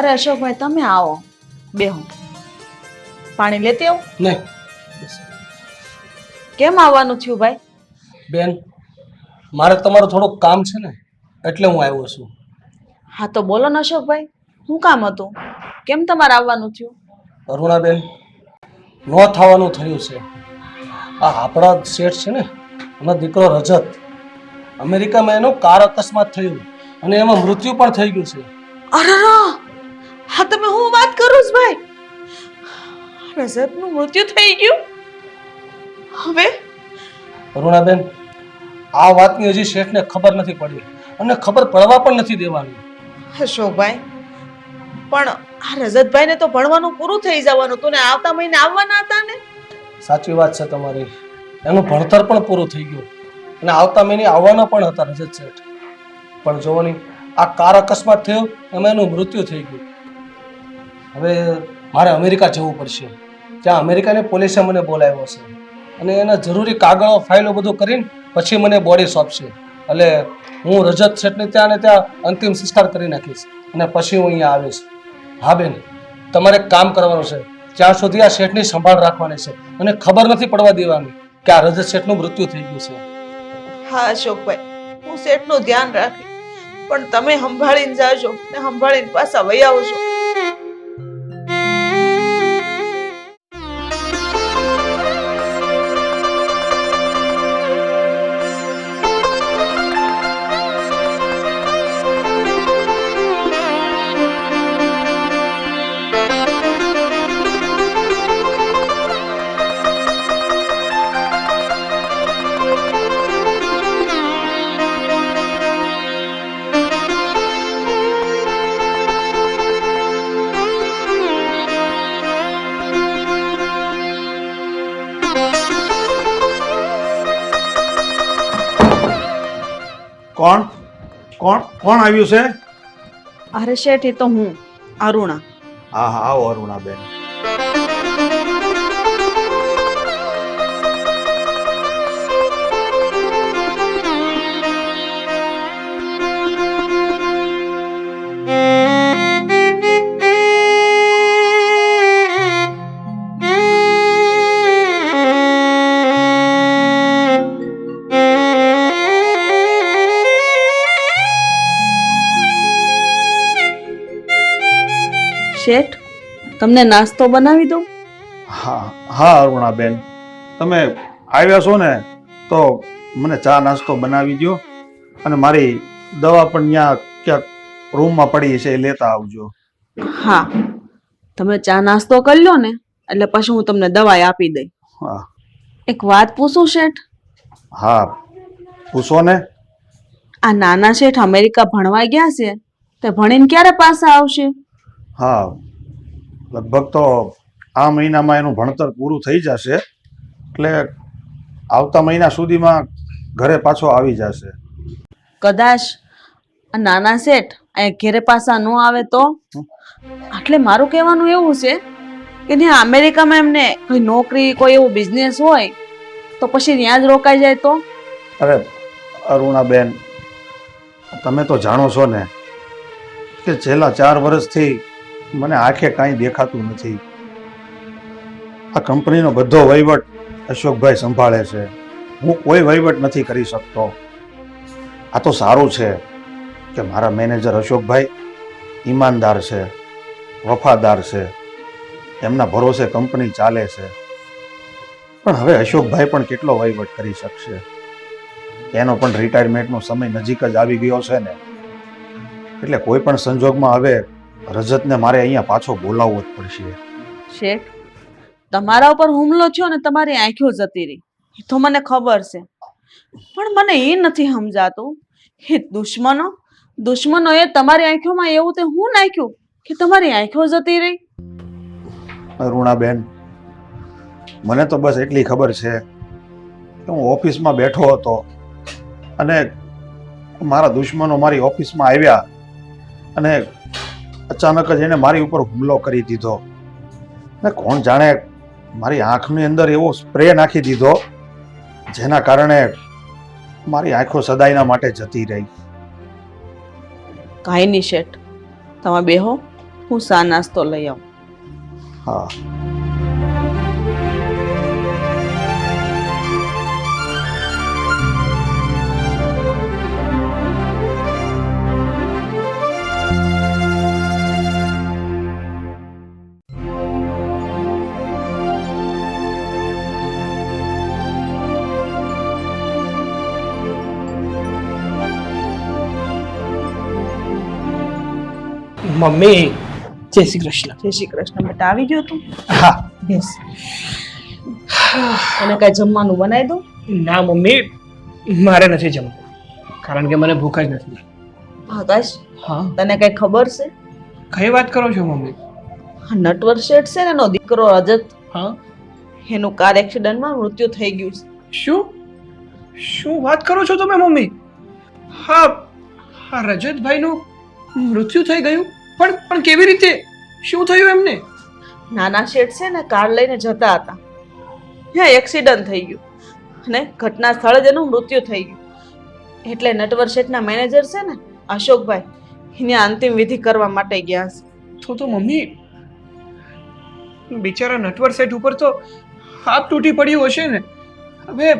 અરે અશોકભાઈ તમે આવો. બેહો. પાણી લેતી આવું? નહીં. કેમ આવવાનું થયું ભાઈ? બેન મારે તમારું થોડુંક કામ છે ને એટલે હું આવ્યો છું. હા તો બોલો ને અશોકભાઈ શું કામ હતું? કેમ તમારે આવવાનું થયું? અરુણાબેન ન થવાનું થયું છે. આ આપણા શેઠ છે ને એનો દીકરો રજત. અમેરિકામાં એનો કાર અકસ્માત થયું અને એમાં મૃત્યુ પણ થઈ ગયું છે. અરે હા તમે હું વાત કરું છું ભાઈ? રજતનું મૃત્યુ થઈ ગયું. હવે? અરુણાબેન આ વાતની હજી શેઠને ખબર નથી પડી અને ખબર પડવા પણ નથી દેવાની. અશોકભાઈ પણ આ રજતભાઈને તો ભણવાનું પૂરું થઈ જવાનું. હતું ને આવતા મહિને આવવાના હતા ને? સાચી વાત છે તમારી. એનું ભણતર પણ પૂરું થઈ ગયું. અને આવતા મહિને આવવાના પણ હતા રજત શેઠ. પણ જોવાની આ કાર અકસ્માત થયો એમાં એનું મૃત્યુ થઈ ગયું. હવે મારે અમેરિકા જવું પડશે. ત્યાં અમેરિકાની પોલીસે મને બોલાવ્યો છે. અને એના જરૂરી કાગળો, ફાઇલો બધું કરીને પછી મને બોડી સોંપશે. એટલે હું રજત શેઠને ત્યાં ને ત્યાં અંતિમ સંસ્કાર કરી નાખીશ. અને પછી હું અહીંયા આવીશ. હા બેન, તમારે કામ કરવાનું છે. ત્યાં સુધી આ શેઠની સંભાળ રાખવાની છે. અને ખબર નથી પડવા દેવાની કે આ રજત શેઠનું મૃત્યુ થઈ ગયું છે. હા, અશોકભાઈ, હું શેઠનું ધ્યાન રાખી પણ તમે સંભાળીને જાજો ને સંભાળીને પાછા વહી આવજો. કોણ? કોણ? કોણ આવ્યું છે? અરે શેઠ એ તો હું અરુણા. હા હા આવો અરુણાબેન. શેઠ તમને નાસ્તો બનાવી દઉં? હા હા અરુણાબેન. તમે આવ્યા છો ને તો મને ચા નાસ્તો બનાવી દો અને મારી દવા પણ ત્યાં ક્યાંક રૂમમાં પડી છે એ લેતા આવજો. હા તમે ચા નાસ્તો કરી લો ને એટલે પછી હું તમને દવાઈ આપી દઈ. હા. એક વાત પૂછું શેઠ? હા પૂછો ને. આ નાના શેઠ અમેરિકા ભણવા ગયા છે તે ભણીને ક્યારે પાછા આવશે? હા લગભગ તો આ મહિનામાં એનું ભણતર પૂરું થઈ જશે. એટલે આવતા મહિના સુધીમાં ઘરે પાછો આવી જશે. કદાચ આ નાના શેઠ અહીંયા ઘેરે પાછા ન આવે તો? એટલે મારું કહેવાનું એવું છે કે ત્યાં અમેરિકામાં એમને કોઈ નોકરી કોઈ એવું બિઝનેસ હોય તો પછી ત્યાં જ રોકાઈ જાય તો? અરે અરુણાબેન તમે તો જાણો છો ને કે છેલ્લા ચાર વર્ષથી મને આંખે કાંઈ દેખાતું નથી. આ કંપનીનો બધો વહીવટ અશોકભાઈ સંભાળે છે. હું કોઈ વહીવટ નથી કરી શકતો. આ તો સારું છે કે મારા મેનેજર અશોકભાઈ ઈમાનદાર છે, વફાદાર છે, એમના ભરોસે કંપની ચાલે છે. પણ હવે અશોકભાઈ પણ કેટલો વહીવટ કરી શકશે? એનો પણ રિટાયરમેન્ટનો સમય નજીક જ આવી ગયો છે ને. એટલે કોઈ પણ સંજોગમાં હવે રજતને મારે અહીંયા પાછો બોલાવવો જ પડશે. શેઠ તમારા ઉપર હુમલો થયો ને તમારી આંખો જતી રહી. એ તો મને ખબર છે. પણ મને એ નથી સમજાતું એ દુશ્મનો દુશ્મનો એ તમારી આંખોમાં એવું તે હું નાખ્યું કે તમારી આંખો જતી રહી? અરુણાબેન મને તો બસ એટલી ખબર છે કે હું ઓફિસમાં બેઠો હતો અને મારા દુશ્મનો મારી ઓફિસમાં આવ્યા અને અચાનક જ એને મારી ઉપર હુમલો કરી દીધો. ને કોણ જાણે મારી આંખની અંદર એવો સ્પ્રે નાખી દીધો જેના કારણે મારી આંખો સદાયના માટે જતી રહી. કાંઈ નહીં શેઠ તમે બેહો હું સા નાસ્તો લઈ આવું. હા. મમ્મી. જય શ્રી કૃષ્ણ. જય શ્રી કૃષ્ણ. બેટા આવી ગયો તું? હા. બેસ. અને કઈ જમવાનું બનાવી દઉં? ના મમ્મી. મારે નથી જમવું. કારણ કે મને ભૂખ જ નથી. આકાશ હા. તને કઈ ખબર છે? કઈ વાત કરો છો મમ્મી? નટવર શેઠ છે ને એનો દીકરો રજત. હા. એનું કાર એક્સિડન્ટમાં મૃત્યુ થઈ ગયું છે. શું? શું વાત કરો છો તમે મમ્મી? હા હા રજતભાઈનું મૃત્યુ થઈ ગયું? પણ પણ કેવી રીતે? શું થયું એમને? નાના શેઠ છે ને કાર લઈને જતા હતા. ત્યાં એક્સિડન્ટ થઈ ગયું. અને ઘટના સ્થળે જ એનું મૃત્યુ થઈ ગયું. એટલે નટવર શેઠના મેનેજર છે ને અશોકભાઈ એને અંતિમ વિધિ કરવા માટે ગયા છે. તો તો મમ્મી બિચારા નટવર શેઠ ઉપર તો હાથ તૂટી પડ્યું હશે ને. હવે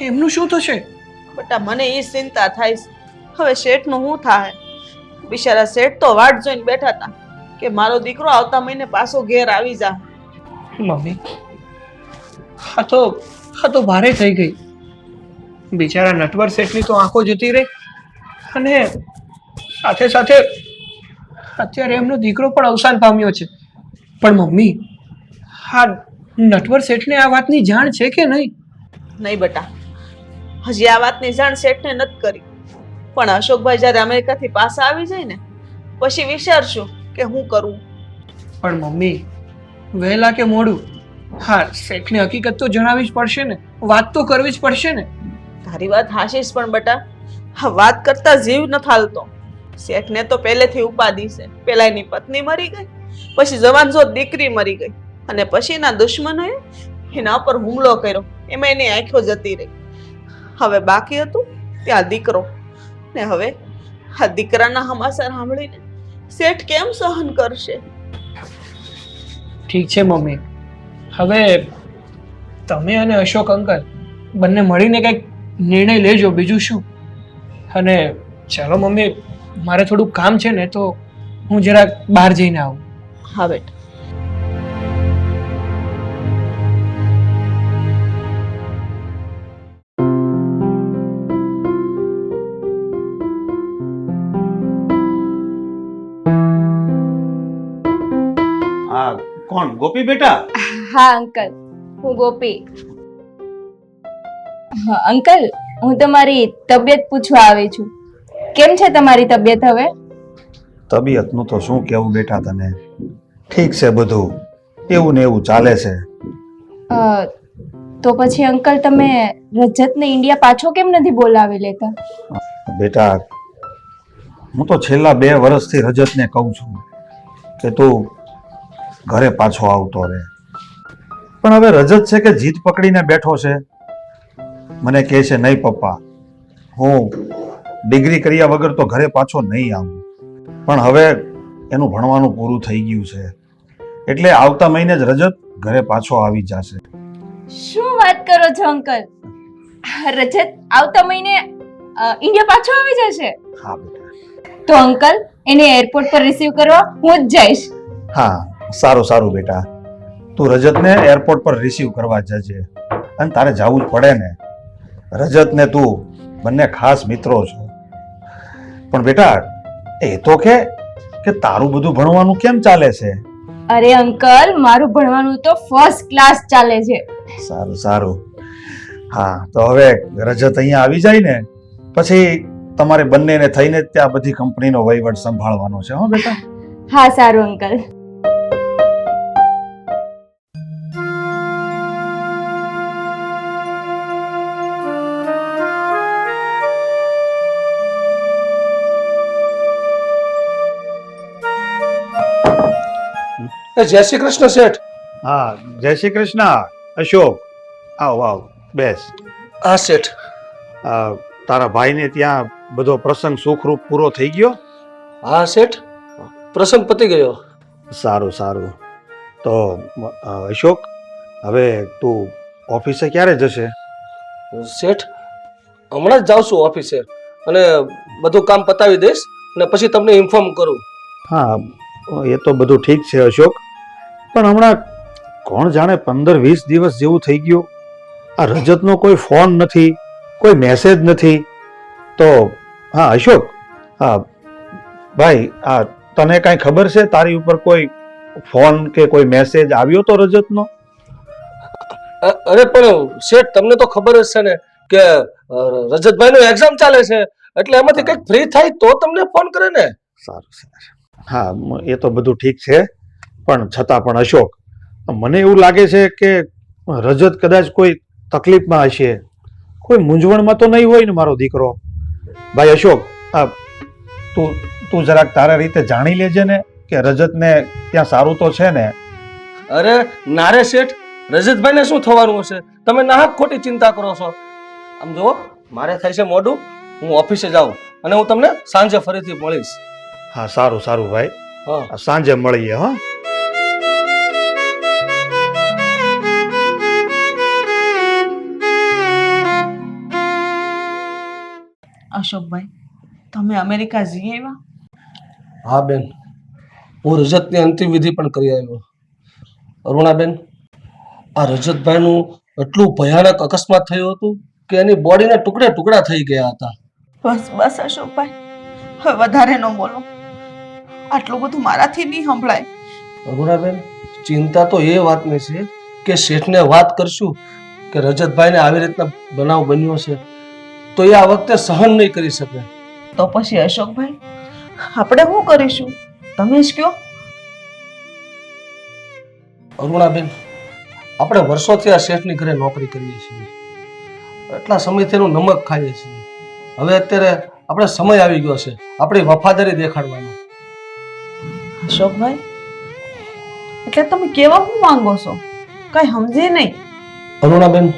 એમનું શું થશે? બટા મને એ ચિંતા થાય છે. હવે શેઠનું શું થાય? બિચારા શેઠ તો વાટ જોઈને બેઠા હતા કે મારો દીકરો આવતા મહિને પાછો ઘેર આવી જા. મમ્મી હા તો હા તો ભારે થઈ ગઈ. બિચારા નટવર શેઠની તો આંખો જતી રહી અને સાથે સાથે અત્યારે એમનો દીકરો પણ અવસાન પામ્યો છે. પણ મમ્મી હા નટવર શેઠને આ વાતની જાણ છે કે નહીં? નહીં બટા હજી આ વાતની જાણ શેઠને નથી કરી. પણ અશોકભાઈ જ્યારે અમેરિકાથી પાછા આવી જાય ને પછી વિચારશું કે હું કરું. પણ મમ્મી વહેલા કે મોડું? હા શેઠને હકીકત તો જણાવવી જ પડશે ને. વાત તો કરવી જ પડશે ને. તારી વાત હાશીશ પણ બટા હા વાત કરતા જીવ ન થાલતો શેઠને તો પહેલેથી ઉપાધિ છે. પેલા એની પત્ની મરી ગઈ પછી જવાન જો દીકરી મરી ગઈ અને પછી એના દુશ્મનોએ એના પર હુમલો કર્યો. એમાં એની આંખો જતી રહી. હવે બાકી હતું ત્યાં દીકરો. ને હવે આ દીકરાના હમાસર સાંભળીને શેઠ કેમ સહન કરશે? ઠીક છે મમ્મી. હવે તમે અને અશોક અંકલ બંને મળીને કંઈક નિર્ણય લેજો. બીજું શું? અને ચાલો મમ્મી મારે થોડું કામ છે ને તો હું જરાક બહાર જઈને આવું. હા બેટા. કોણ? ગોપી બેટા? હા અંકલ. હું ગોપી. હા અંકલ હું તમારી તબિયત પૂછવા આવી છું. કેમ છે તમારી તબિયત હવે? તબિયતનું તો શું કેવું બેટા તને? ઠીક છે બધું. એવું ને એવું ચાલે છે. તો પછી અંકલ તમે રજતને ઇન્ડિયા પાછો કેમ નથી બોલાવી લેતા? બેટા હું તો છેલ્લા બે વર્ષથી રજતને કહું છું કે તું ઘરે પાછો આવતો રહે. પણ હવે રજત છે કે જીત પકડીને બેઠો છે? મને કહે છે નહીં પપ્પા હું ડિગ્રી કર્યા વગર તો ઘરે પાછો નહીં આવું. પણ હવે એનું ભણવાનું પૂરું થઈ ગયું છે. એટલે આવતા મહિને જ રજત ઘરે પાછો આવી જશે. શું વાત કરો છો અંકલ? રજત આવતા મહિને ઇન્ડિયા પાછો આવી જશે? હા બેટા. તો અંકલ એને એરપોર્ટ પર રિસીવ કરવા હું જ જઈશ. હા. સારું સારું બેટા. તું રજતને એરપોર્ટ પર રિસીવ કરવા જજે. અને તારે જવું જ પડે ને. રજત ને તું બંને ખાસ મિત્રો છો. પણ બેટા એ તો કે કે તારું બધું ભણવાનું કેમ ચાલે છે? અરે અંકલ મારું ભણવાનું તો ફર્સ્ટ ક્લાસ ચાલે છે. સારું સારું. હા તો હવે રજત અહીંયા આવી જાય ને પછી તમારે બંનેને થઈને ત્યાં બધી કંપનીનો વહીવટ સંભાળવાનો છે હો બેટા. હા સારું અંકલ. એ જય શ્રી કૃષ્ણ શેઠ. હા જય શ્રી કૃષ્ણ અશોક. આવ આવ બેસ. હા શેઠ. તારા ભાઈને ત્યાં બધો પ્રસંગ સુખરૂપ પૂરો થઈ ગયો? હા શેઠ. પ્રસંગ પતી ગયો. સારું સારું. તો અશોક હવે તું ઓફિસે ક્યારે જશે? શેઠ હમણાં જ જાઉં છું ઓફિસે અને બધું કામ પતાવી દઈશ અને પછી તમને ઇન્ફોર્મ કરું. હા એ તો બધું ઠીક છે અશોક. પણ હમણાં કોણ જાણે પંદર વીસ દિવસ જેવું થઈ ગયું. આ રજતનો કોઈ ફોન નથી કોઈ મેસેજ નથી. તો હા અશોક હા ભાઈ આ તને કાંઈ ખબર છે તારી ઉપર કોઈ ફોન કે કોઈ મેસેજ આવ્યો તો રજતનો? અરે પણ શેઠ તમને તો ખબર જ છે ને કે રજતભાઈ નું એક્ઝામ ચાલે છે. એટલે એમાંથી કંઈક ફ્રી થાય તો તમને ફોન કરે ને? સારું સારું. હા એ તો બધું ઠીક છે. પણ છતાં પણ અશોક. મને એવું લાગે છે કે રજત કદાચ કોઈ તકલીફમાં હશે. કોઈ મૂંઝવણમાં તો નહીં હોય ને મારો દીકરો. ભાઈ અશોક તું તું જરાક તારા રીતે જાણી લેજે ને કે રજતને ત્યાં સારું તો છે ને? અરે નારે શેઠ રજતભાઈને શું થવાનું હશે? તમે નાહક ખોટી ચિંતા કરો છો. આમ જુઓ મારે થાય છે મોડું હું ઓફિસે જાઉં અને હું તમને સાંજે ફરીથી મળીશ. હા સારું સારું ભાઈ. હા. સાંજે મળીએ હા. અશોકભાઈ તમે અમેરિકા જઈ આવ્યા? હા બેન હું રજતની અંતિમ વિધિ પણ કરી આવ્યો. અરુણાબેન આ રજતભાઈનું એટલું ભયાનક અકસ્માત થયું હતું કે એની બોડીના ટુકડે ટુકડા થઈ ગયા હતા. બસ બસ અશોકભાઈ હવે વધારે ન બોલો. આટલું બધું મારાથી નહીં સંભળાય. અરુણાબેન ચિંતા તો એ વાતની છે કે શેઠને વાત કરશું કે રજતભાઈને આવી રીતના બનાવ બન્યો છે. તો એ આ વખતે સહન નહીં કરી શકે. તો પછી અશોકભાઈ આપણે શું કરીશું? તમે જ કયો અરુણાબેન આપણે વર્ષોથી આ શેઠની ઘરે નોકરી કરીએ છીએ. એટલા સમયથી એનું નમક ખાઈએ છીએ. હવે અત્યારે આપણે સમય આવી ગયો છે. આપણી વફાદારી દેખાડવાનો. અશોકભાઈ એટલે તમે કેવા શું માંગો છો? કઈ સમજે નહીં. અરુણાબેન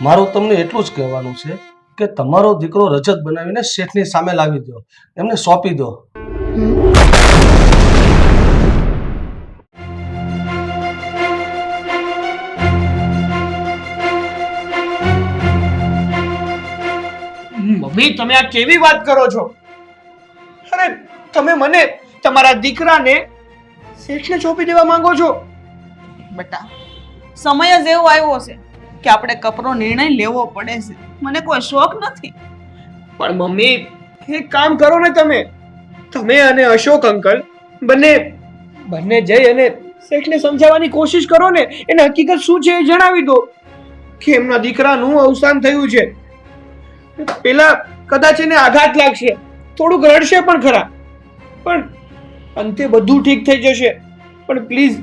મારું તમને એટલું જ કહેવાનું છે કે તમારો દીકરો રજત બનાવીને શેઠની સામે લાવી દો. એમને સોંપી દો. મમ્મી તમે આ કેવી વાત કરો છો? અરે તમે મને તમારા દીકરાને શેઠને સોંપી દેવા માંગો છો? બટા સમય જ એવો આવ્યો છે. કે આપણે કપરો નિર્ણય લેવો પડે છે. મને કોઈ શોખ નથી. પણ મમ્મી, એક કામ કરો ને તમે. તમે અને અશોક અંકલ બંને બંને જઈ અને શેઠને સમજાવવાની કોશિશ કરો ને. એને હકીકત શું છે એ જણાવી દો. કે એમના દીકરાનું અવસાન થયું છે. પેલા કદાચ એને આઘાત લાગશે. થોડુંક રડશે પણ ખરા. પણ અંતે બધું ઠીક થઈ જશે. પણ પ્લીઝ,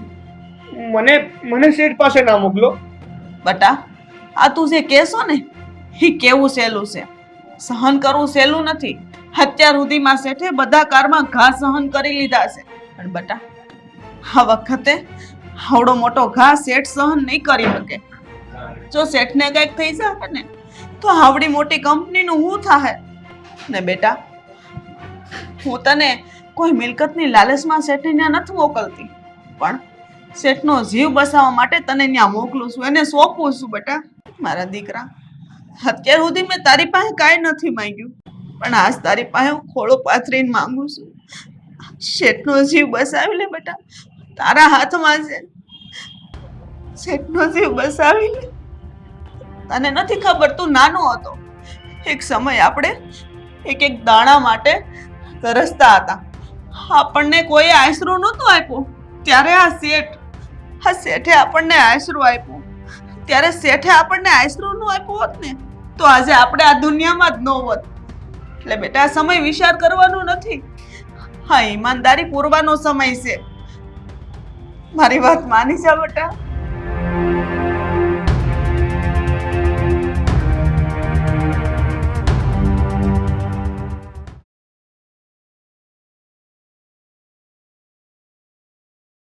મને મને શેઠ પાસે ના મોકલો. બેટા, આ તું જે કહેશો ને એ કેવું સહેલું છે? સહન કરવું સહેલું નથી. અત્યાર સુધીમાં શેઠે બધા કારમાં ઘા સહન કરી લીધા છે. પણ બટા, આ વખતે આવડો મોટો ઘા શેઠ સહન નહીં કરી શકે. જો શેઠને કંઈક થઈ શકે ને, તો આવડી મોટી કંપનીનું શું થાય ને બેટા, હું તને કોઈ મિલકતની લાલચમાં શેઠને નથી મોકલતી. પણ શેઠનો જીવ બસાવવા માટે તને ત્યાં મોકલું છું, એને સોંપું છું બેટા. મારા દીકરા, અત્યાર સુધી મેં તારી પાસે કાંઈ નથી માંગ્યું, પણ આજ તારી પાસે હું ખોળો પાથરીને માંગુ છું. શેઠનો જીવ બસાવી લે બેટા, તારા હાથમાં છે. શેઠનો જીવ બસાવી લે. તને નથી ખબર તું નાનો હતો. એક સમય આપણે એક એક દાણા માટે તરસતા હતા. આપણને કોઈ આશરો નહોતો આપ્યો. ત્યારે આ શેઠ આ શેઠે આપણને આશરો આપ્યો. ત્યારે શેઠે આપણને આશરો નું આપ્યું હોત ને, તો આજે આપણે આ દુનિયામાં જ ન હોત. એટલે બેટા સમય વિચાર કરવાનો નથી. હા, ઈમાનદારી પૂરવાનો સમય છે. મારી વાત માની જા બેટા?